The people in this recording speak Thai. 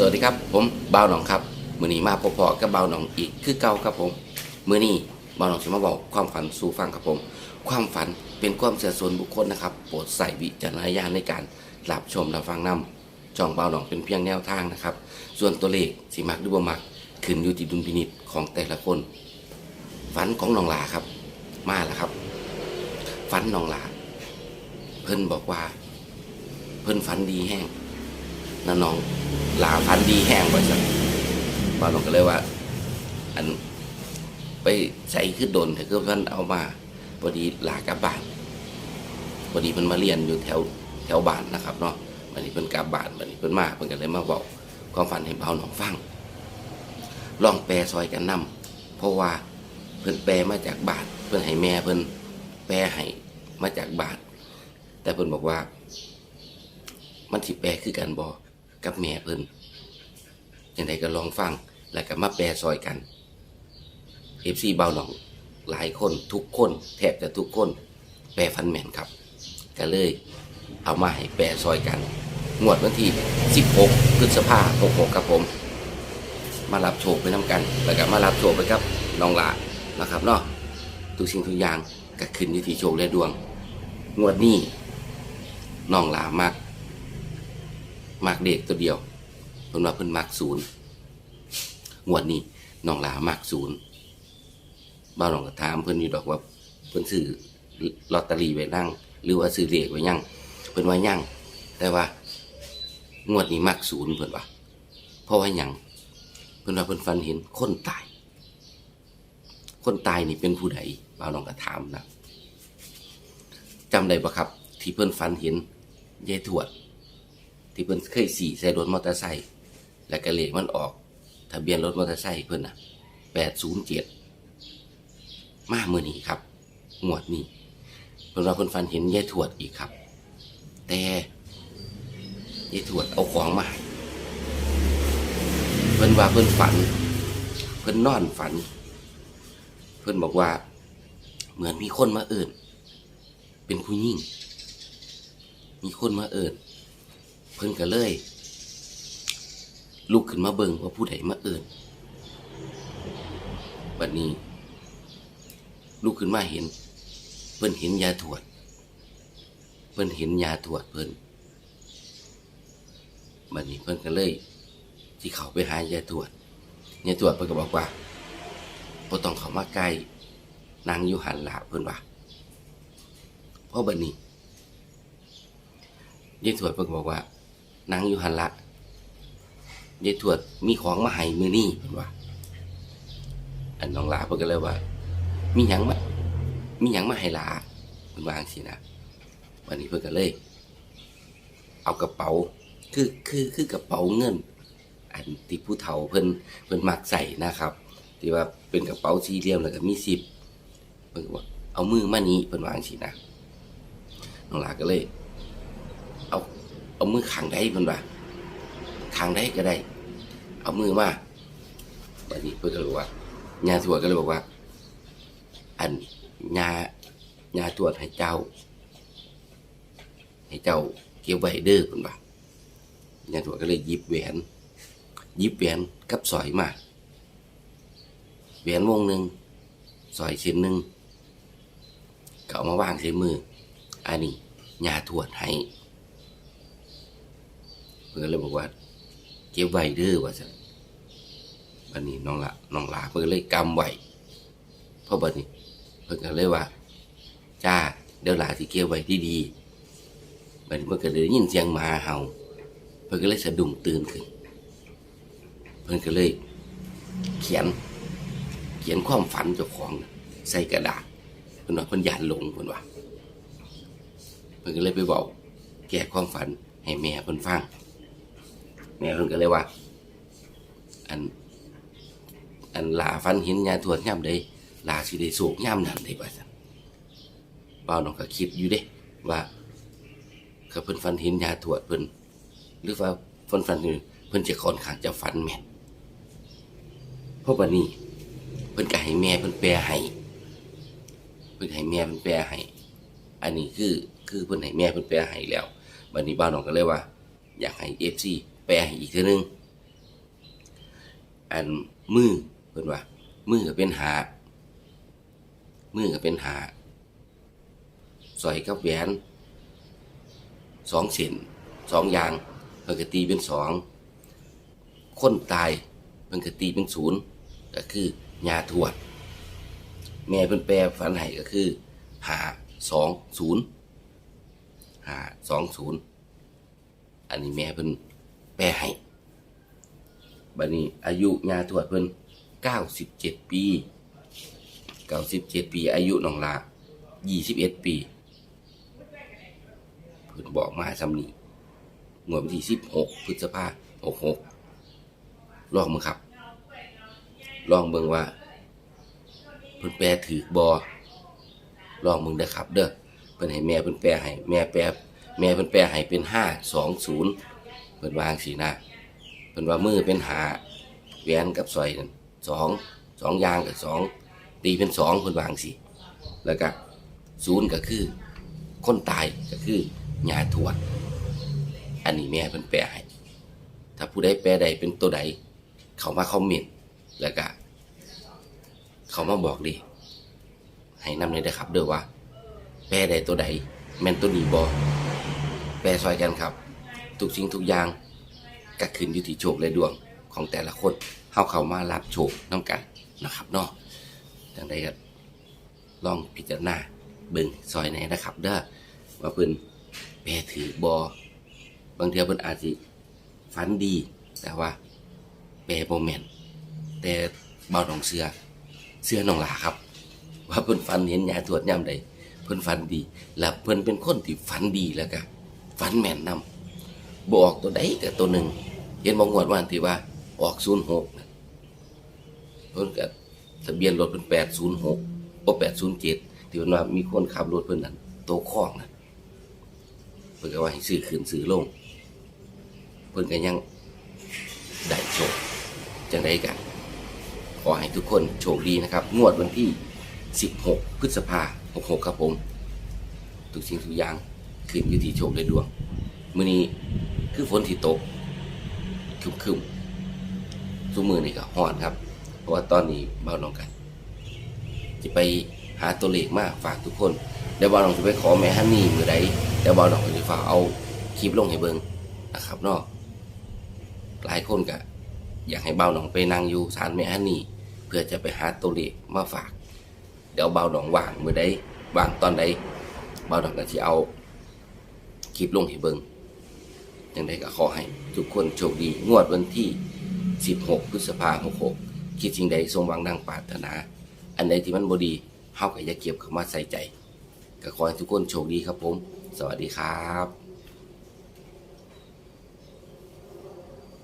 สวัสดีครับ ผมบ่าวหนองครับมือนี้มาพบๆกับบ่าวหนองอีกคือเก่าครับผมมือนี้บ่าวหนองจะมาบอกความฝันสู่ฟังครับผม ความฝันเป็นความเสื่อส่วนบุคคลนะครับโปรดใส่วิจารณญาณในการรับชมรับฟังนำจองบ่าวหนองเป็นเพียงแนวทางนะครับ ส่วนตัวเลขสิมักหรือบ่มักขึ้นอยู่ที่ดุลพินิจของแต่ละคนฝันของน้องหลาครับ มาแล้วครับฝันน้องหลาเพิ่นบอกว่า เพิ่นฝันดีแห้งน้าน้อง หลาฝันดีแห้งว่าซั่นบ่าวน้องก็เลยว่า อันไปใส่ขึ้นดนแต่คือเพิ่นเอามาพอดีหลากลับบ้านพอดีเพิ่นมาเรียนอยู่แถวแถวบ้านนะครับเนาะวันนี้เพิ่นกลับบ้านวันนี้เพิ่นมาเพิ่นก็เลยมาบอกความฝันให้บ่าวน้องฟังลองแปลซอยกันนํเพราะว่าเพิ่นแปลมาจากบานเพิ่นให้แม่เพิ่นแปลให้มาจากบานแต่เพิ่นบอกว่า มันสิแปลคือกันบอ กับแม่เพิ่นยังไงก็ลองฟัง แล้วก็มาแปลซอยกันเอฟซีเบาหนองหลายคนทุกคนแทบจะทุกคน แปลฟันแมนครับ ก็เลยเอามาให้แปลซอยกันงวดวันที่ 16 พฤษภาคม66ครับผม มารับโชคไปน้ำกัน แล้วก็มารับโชคไปครับน้องหลานะครับเนาะทุกสิ่งทุกอย่างก็ขึ้นอยู่ที่โชคและดวง งวดนี้น้องหลามัก มักเด็กตัวเดียวเพิ่นว่าเพิ่นมักศูนย์งวดนี้น้องลามักศูนย์บ้าวน้องก็ถามเพิ่นอยู่ดอกว่าเพิ่นซื้อลอตเตอรี่ไว้นั่ง หรือว่าซื้อเลขไว้ยั่งเพิ่นว่ายั่งแต่ว่างวดนี้มักศูนย์เพิ่นว่าเพราะว่าหยังเพิ่นว่าเพิ่นฝันเห็นคนตาย คนตายนี่เป็นผู้ใดบ้าวน้องก็ถามนะจำได้ปะครับ ที่เพิ่นฝันเห็นยายทวด ที่เพิ่นเคยสี่ใส่รถมอเตอร์ไซค์แล้วก็เลขมันออก ทะเบียนรถมอเตอร์ไซค์เพิ่นน่ะแปดศูนย์เจ็ดมาเมื่อนี้ครับงวดนี้เพิ่นว่าเพิ่นฟันเห็นยายทวดอีกครับ แต่ยายทวดเอาของมาเพิ่นว่าเพิ่นฝัน เพิ่นนอนฝัน เพิ่นบอกว่า เหมือนมีคนมาเอิ่นเป็นผู้หญิงมีคนมาเอิ่น เพิ่นก็เลย ลุกขึ้นมาเบิ่งว่าผู้ใดมาเอิญบัดนี้ลุกขึ้นมาเห็น เพิ่นเห็นยาถวด เพิ่นเห็นยาถวดเพิ่นบัดนี้เพิ่นก็เลยที่เขาไปหายาถวดยาถวดเพิ่นก็บอกว่าบ่ต้องเขามาใกล้นางอยู่หันหละเพิ่นว่าเพราะบัดนี้ยายถวดเพิ่นก็บอกว่า นางอยู่หันละยายทวดมีของมาให้มือนี่เพิ่นว่า อันน้องหลาเพิ่นก็เลยว่า มีหยังมามีหยังมาให้หลาเพิ่นว่าจังซี่นะวันนี้เพิ่นก็เลย เอากระเป๋า คือคือคือกระเป๋าเงิน อันที่ผู้เฒ่าเพิ่นเพิ่นมักใส่นะครับ ที่ว่าเป็นกระเป๋าสี่เหลี่ยมแล้วก็มีซิปเพิ่นก็บอกเอามือมานี้เพิ่นว่าจังซี่นะน้องหลาก็เลย เอามือขังได้เพิ่นว่าขังได้ก็ได้ เอามือมาบัดนี้เพิ่นก็เลยว่าญาทวดก็เลยบอกว่า อันญาญาทวดให้เจ้า ให้เจ้าเก็บไว้เด้อเพิ่นว่าญาทวดก็เลยหยิบแหวนหยิบแหวนกับสอยมาแหวนวงหนึ่งสอยชิ้นหนึ่งก็เอามาวางใส่มือ อันนี้ญาทวดให้ พื่อนเลยบอกว่า เก็บไว้เด้อว่าสันบันนี้น้องละน้องลาเพื่อนเลยกำไว้เพราะบันนี้ เพื่อนก็เลยว่า จ้าเดี๋ยวหลาที่เก็บไว้ที่ดีบันนี้เพื่อนก็เลยได้ยินเสียงหมาเห่าเพื่อนก็เลยสะดุ้งตื่นขึ้น เพื่อนก็เลย เขียน เขียนความฝันเจ้าของใส่กระดาษเพื่อนว่าเพื่อนยานหลงเพื่อนว่าเพื่อนก็เลยไปบอกแก้ความฝันให้แม่เพิ่นฟัง แม่เพิ่นก็เลยว่า อัน อันลาฟันห็นยาทวดย่ำใดลาสิได้โศกย่ำนั้นได้ว่าซั่นเป้าน้องก็คิดอยู่เด้ว่าเขาเพิ่นฟันห็นยาทวดเพิ่นหรือว่าเพิ่นฟันเห็นเพิ่นจะค่อนข้างจะฟันแม่นเพราะวันนี้เพิ่นก็ให้แม่เพิ่นแปลให้เพิ่นให้แม่เพิ่นแปลให้อันนี้คือคือเพิ่นให้แม่เพิ่นแปลให้แล้ววันนี้บ้านน้องก็เลยว่า อยากให้เอฟซี แปลอีกทีนึง อันมือเพิ่นว่า มือก็เป็นหา มือก็เป็นหาสอยกับแหวนสองเส้นสองอย่างเพิ่นก็ตีเป็นสองคนตายเพิ่นก็ตีเป็นศูนย์ก็คือยาทวด แม่เพิ่นแปลฝันให้ก็คือหาสองศูนย์หาสองศูนย์อันนี้แม่เพิ่น แปลให้บัดนี้ อายุยาทวดเพิ่นเก้าสิบเจ็ดปีเก้าสิบเจ็ดปี อายุน้องลายี่สิบเอ็ดปีเพิ่นบอกมาซ้ำนีงวดวันที่สิบหกพฤษภาหกหกลองมึงครับ ลองเบิ่งว่าเพิ่นแปลถือบอลองมึงเด้อครับ เด้อเพิ่นให้แม่เพิ่นแปลให้ แม่แปลแม่เพิ่นแปลให้เป็นห้าสองศูนย์ เพิ่นวางสีหน้าเพิ่นว่ามือเป็นหาแหวนกับสร้อยนั่นสองสองอยางกับสองตีเป็นสองเพิ่นวางสิแล้วก็ศูนย์ก็คือ คนตายก็คือญาทวดอันนี้แม่เพิ่นแปลให้ถ้าผู้ใดแปลใดเป็นตัวใด เขามาคอมเมนต์แล้วก็เขามาบอกดิให้นำเลยนะครับเด้อว่า แปลใดตัวใดแม่นตัวนี้บอแปลซอยกันครับ ทุกสิ่งทุกอย่างก็ขึ้นอยู่ที่โชคและดวงของแต่ละคนเฮาเข้ามารับโชคน้ำกันนะครับเนาะจังใดก็ลองพิจารณาเบิ่งซอยไหนนะครับ เด้อว่าเพิ่นแปลถือบอบางเทีเพิ่นอาจสิฝันดี แต่ว่าแปลบ่แม่นแต่เบาดองเสือเสื้อน้องหลาครับ ว่าเพิ่นฝันเห็นยาทวดย่ำใดเพิ่นฝันดี แล้วเพิ่นเป็นคนที่ฝันดีแล้วก็ฝันแม่นนำ บอกตัวใดกับตัวหนึ่ง เห็นบางงวดวันที่ว่า ออกศูนย์หกเพิ่นก็ทะเบียนรถเป็นแปดศูนย์หกโอแปดศูนย์เจ็ดที่เพิ่นว่ามีคนขับรถเพิ่นนั่นโตคล้องนั่นเพิ่นก็ว่าให้ซื้อขึ้นซื้อลง เพิ่นก็ยังได้โชคจังไดกันขอให้ทุกคนโชคดีนะครับ งวดวันที่ 16 พฤษภา66 ครับผม ทุกสิ่งทุกอย่างขึ้นอยู่ที่โชคและดวงมื้อนี้ คือฝนที่ตกครึมๆทุมือนี่ก็ฮ้อนครับ เพราะว่าตอนนี้เบาลงกันจะไปหาตัวเลขมาฝากทุกคนเดี๋ยวบอลลองจะไปขอแม่ฮันนี่มือใดเดี๋ยวบอลลองจะฝากเอาคลิปลงให้เบิงนะครับเนาะหลายคนก็อยากให้เบาหนองไปนั่งอยู่ศาลแม่ฮันนี่เพื่อจะไปหาตัวเลขมาฝาก เดี๋ยวเบาหนองว่างมือใดว่างตอนใดเบาหนองก็จะเอาคลิปลงให้เบิง ยังไงก็ขอให้ทุกคนโชคดี งวดวันที่ 16 พฤษภาคม66คิดสิ่งใดสมหวังดังปรารถนา อันใดที่มันบดีเฮาก็อย่าเก็บเข้ามาใส่ใจ ก็ขอให้ทุกคนโชคดีครับผม สวัสดีครับ